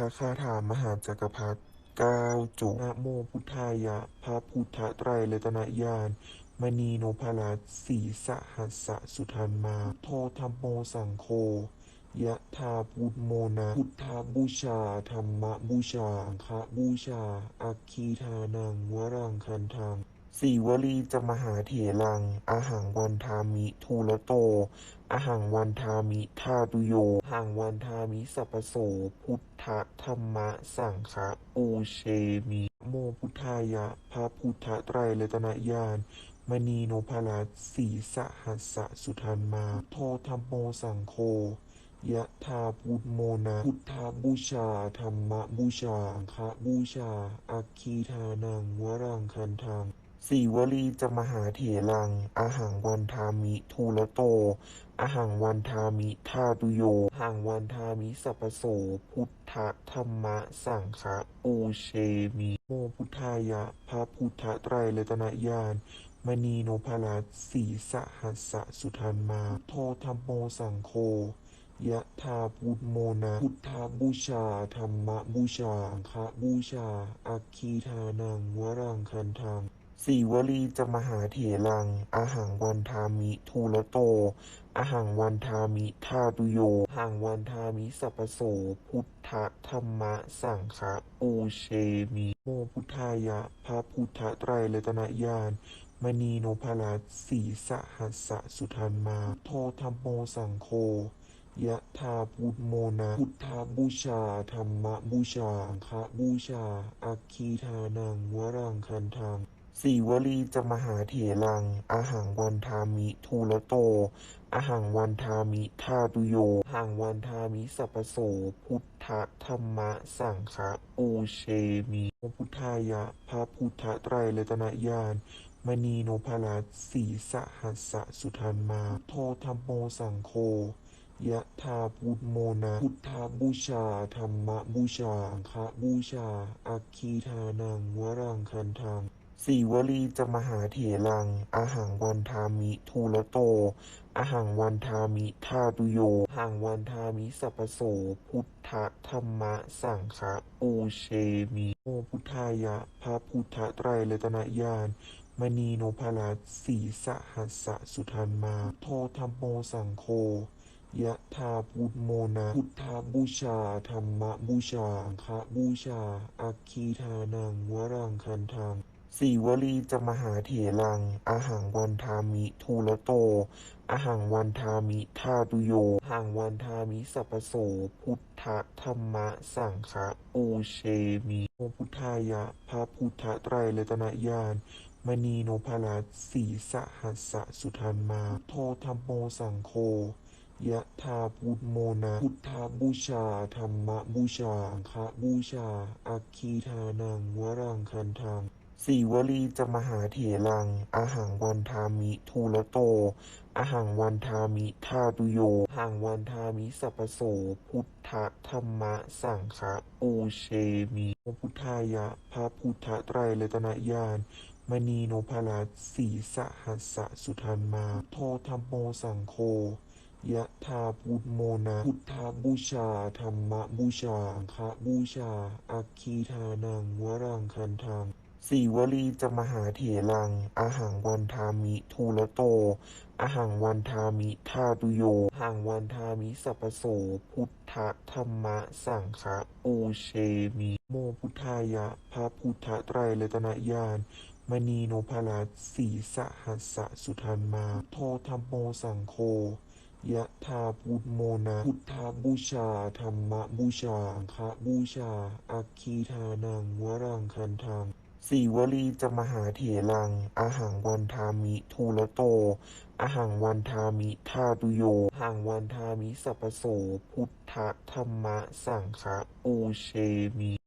ระคาถามหาจักรพรรดิก้าจุนะโมพุทธายะพระพุทธไตรเลตนญาณมณีโนภรัสสีสหัสสะสุทันมา โทธรรมโมสังโฆยะธาพุทโมนะพุทธบูชา ธรรมบูชาสังฆบูชา อัคคีทานังวรังคันทัง สีวลีจะมหาเถรัง อาหังวันทามิทูลโต อาหังวันทามิทาตุโยหังวันทามิสัพโส พุทธธรรมะสังฆะปูเชมิ โมพุทธายะ พระพุทธไตรเลตนญาณมณีโนภรัสสีสหัสสะสุทันมา โทธรรมโมสังโฆยะธาพุทโมนะพุทธบูชา ธรรมบูชาสังฆบูชา อัคคีทานังวรังคันทัง สีวลีจะมหาเถรัง อาหังวันทามิทูลโต อาหังวันทามิทาตุโยหังวันทามิสัพโส พุทธธรรมะสังฆะปูเชมิโมพุทธายะ พระพุทธไตรเลตนญาณมณีโนภรัสสีสหัสสุทันมา โทธรรมโมสังโฆยะธาพุทโมนะพุทธบูชา ธรรมบูชาสังฆบูชา อัคคีทานังวรังคันทัง สีวลีจะมหาเถรัง อาหังวันทามิทูลโต อาหังวันทามิทาตุโยหังวันทามิสัพโส พุทธธรรมะสังฆะปูเชมิโมพุทธายะ พระพุทธไตรเลตนญาณมณีโนภรัสสีสหัสสะสุทันมา โทธรรมโมสังโฆยะธาพุทโมนะพุทธบูชา ธรรมบูชาสังฆบูชา อัคคีทานังวรังคันทัง สีวลีจะมหาเถรัง อาหังวันทามิทูลโต อาหังวันทามิทาตุโยหังวันทามิสัพโส พุทธธรรมะสังฆะปูเชมิโมพุทธายะ พระพุทธไตรเลตนญาณมณีโนภรัสสีสหัสสะสุทันมา โทธรรมโมสังโฆยะธาพุทโมนะพุทธบูชา ธรรมบูชาสังฆบูชา อัคคีทานังวรังคันทัง สีวลีจะมหาเถรัง อาหังวันทามิทูลโต อาหังวันทามิทาตุโยหังวันทามิสัพโส พุทธธรรมะสังฆะปูเชมิโมพุทธายะ พระพุทธไตรเลตนญาณมณีโนภรัสสีสหัสสุทันมา โทธรรมโมสังโฆยะธาพุทโมนะพุทธบูชา ธรรมบูชาสังฆบูชา อัคคีทานังวรังคันทัง สีวลีจะมหาเถรัง อาหังวันทามิทูลโต อาหังวันทามิทาตุโยหังวันทามิสัพโส พุทธธรรมะสังฆะปูเชมิโมพุทธายะพระพุทธไตรเลตนญาณมณีโนภรัสสีสหัสสะสุทันมา โทธรรมโมสังโฆยะธาพุทโมนะพุทธบูชา ธรรมบูชาสังฆบูชา อัคคีทานังวรังคันทัง สีวลีจะมหาเถรัง อาหังวันทามิทูลโต อาหังวันทามิทาตุโยหังวันทามิสัพโส พุทธธรรมะสังฆะปูเชมิโมพุทธายะ พระพุทธไตรเลตนญาณมณีโนภรัสสีสหัสสะสุทันมา โทธรรมโมสังโฆยะธาพุทโมนะพุทธบูชา ธรรมบูชาสังฆบูชา อัคคีทานังวรังคันทัง สีวลีจะมหาเถรัง อาหังวันทามิทูลโต อาหังวันทามิทาตุโยหังวันทามิสัพโส พุทธธรรมะสังฆะปูเชมิ โมพุทธายะ พระพุทธไตรเลตนญาณมณีโนภรัสสีสหัสสะสุทันมา โทธรรมโมสังโฆยะธาพุทโมนะพุทธบูชา ธรรมบูชาสังฆบูชา อัคคีทานังวรังคันทัง สีวลีจะมหาเถรัง อาหังวันทามิทูลโต อาหังวันทามิทาตุโยหังวันทามิสัพโส พุทธธรรมะสังฆะปูเชมี